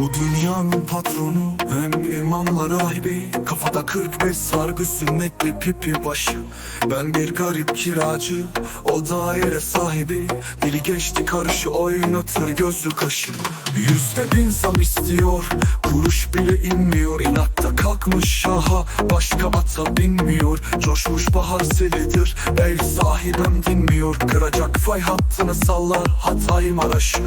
Bu dünyanın patronu hem imamla rahibi Kafada 45 sargı sünnetli pipi başı. Ben bir garip kiracı o daire sahibi. Dili geçti karışı oynatır gözü kaşı. Yüzde bin zam istiyor kuruş bile inmiyor. İnatta kalkmış şaha başka ata binmiyor. Coşmuş bahar selidir ev sahibim dinmiyor. Kıracak fay hattını sallar Hatay Maraş'ı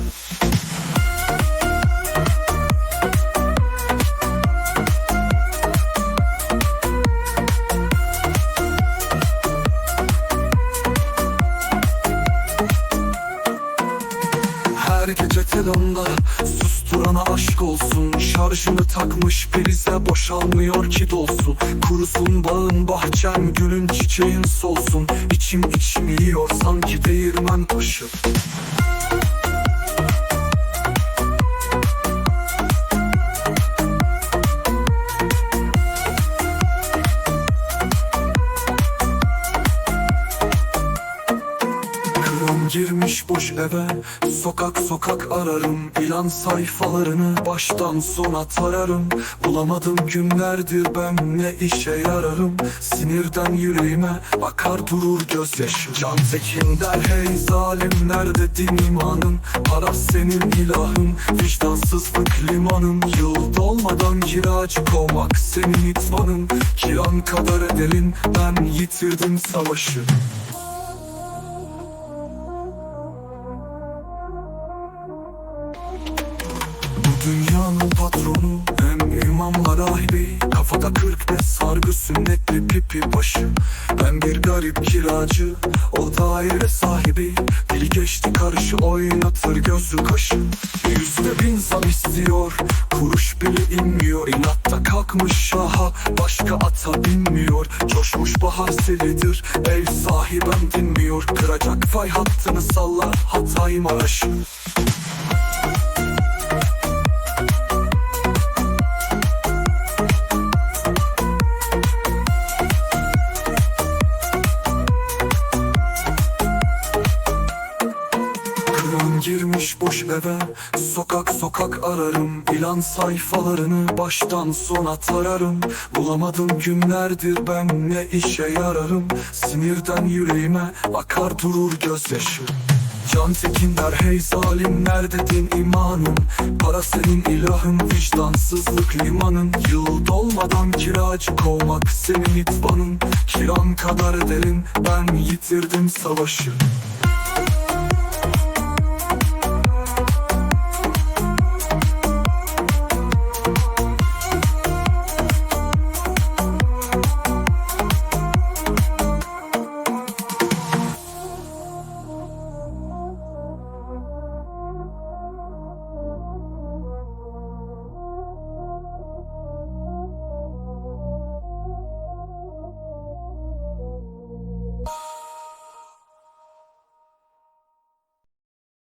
Her gece telonda susturana aşk olsun. Şarjını takmış prize boşalmıyor ki dolsun. Kurusun bağın bahçen gülün çiçeğin solsun. İçim içim yiyor sanki değirmen taşı girmiş boş eve Sokak sokak ararım İlan sayfalarını baştan sona tararım. Bulamadım günlerdir ben ne işe yararım. Sinirden yüreğime bakar durur gözyaşı Can Tekin der hey zalim nerede din imanın? Para senin ilahın vicdansızlık limanın Yıl dolmadan kiracı kovmak senin itmanın Kiran kadar ederin ben yitirdim savaşı dünyanın patronu hem imamla rahibi Kafada 45 sargı sünnetli pipi başı. Ben bir garip kiracı o daire sahibi. Dili geçti karışı oynatır gözü kaşı. Yüzde bin zam istiyor kuruş bile inmiyor. İnatta kalkmış şaha başka ata binmiyor. Coşmuş bahar selidir ev sahibim dinmiyor. Kıracak fay hattını sallar Hatay Maraş'ı Girmiş boş eve Sokak sokak ararım. İlan sayfalarını baştan sona tararım. Bulamadım günlerdir ben ne işe yararım. Sinirden yüreğime akar durur gözyaşı Can Tekin der hey zalim nerede din imanın? Para senin ilahın vicdansızlık limanın. Yıl dolmadan kiracı kovmak senin itbanın Kiran kadar derin ben yitirdim savaşı